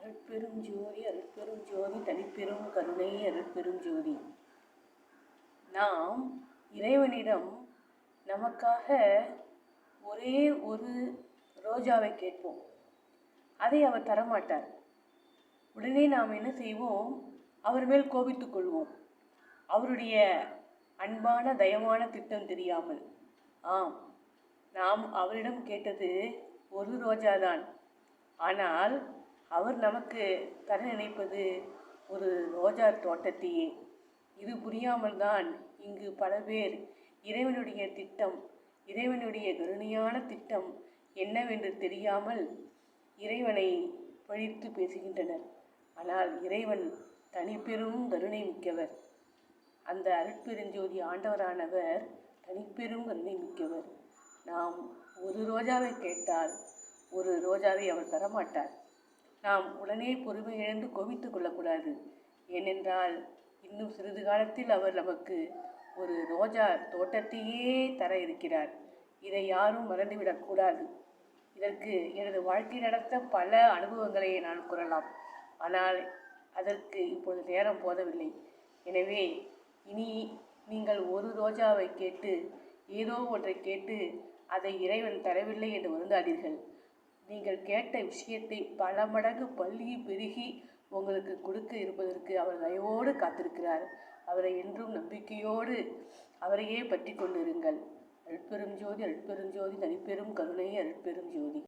அருட்பெரும் ஜோதி அருட்பெரும் ஜோதி தனிப்பெரும் கருணை அருட்பெரும் ஜோதி. நாம் இறைவனிடம் நமக்காக ஒரே ஒரு ரோஜாவை கேட்போம். அதை அவர் தரமாட்டார். உடனே நாம் என்ன செய்வோம்? அவர் மேல் கோபித்துக் கொள்வோம். அவருடைய அன்பான தயமான திட்டம் தெரியாமல். ஆம் நாம் அவரிடம் கேட்டது ஒரு ரோஜாதான். ஆனால் அவர் நமக்கு தர நினைப்பது ஒரு ரோஜா தோட்டத்தையே. இது புரியாமல் தான் இங்கு பல பேர் இறைவனுடைய திட்டம் இறைவனுடைய கருணையான திட்டம் என்னவென்று தெரியாமல் இறைவனை பழித்து பேசுகின்றனர். ஆனால் இறைவன் தனிப்பெரும் கருணை மிக்கவர். அந்த அருட்பெருஞ்சோதி ஆண்டவரானவர் தனிப்பெரும் கருணை மிக்கவர். நாம் ஒரு ரோஜாவை கேட்டால் ஒரு ரோஜாவை அவர் தரமாட்டார். நாம் உடனே பொறுமை இழந்து கோபித்து கொள்ளக்கூடாது. ஏனென்றால் இன்னும் சிறிது காலத்தில் அவர் நமக்கு ஒரு ரோஜா தோட்டத்தையே தர இருக்கிறார். இதை யாரும் மறந்துவிடக்கூடாது இதற்கு எனது வாழ்க்கை நடத்த பல அனுபவங்களை நான் கூறலாம். ஆனால் அதற்கு இப்பொழுது நேரம் போதவில்லை. எனவே இனி நீங்கள் ஒரு ரோஜாவை கேட்டு ஏதோ ஒன்றை கேட்டு அதை இறைவன் தரவில்லை என்று வருந்தாதீர்கள். நீங்கள் கேட்ட விஷயத்தை பல மடங்கு பள்ளி பெருகி உங்களுக்கு கொடுக்க இருப்பதற்கு அவர் தயவோடு காத்திருக்கிறார். அவரை என்றும் நம்பிக்கையோடு அவரையே பற்றி கொண்டிருங்கள். அருட்பெரும் ஜோதி அருட்பெரும் ஜோதி தனிப்பெரும் கருணை அருட்பெரும் ஜோதி.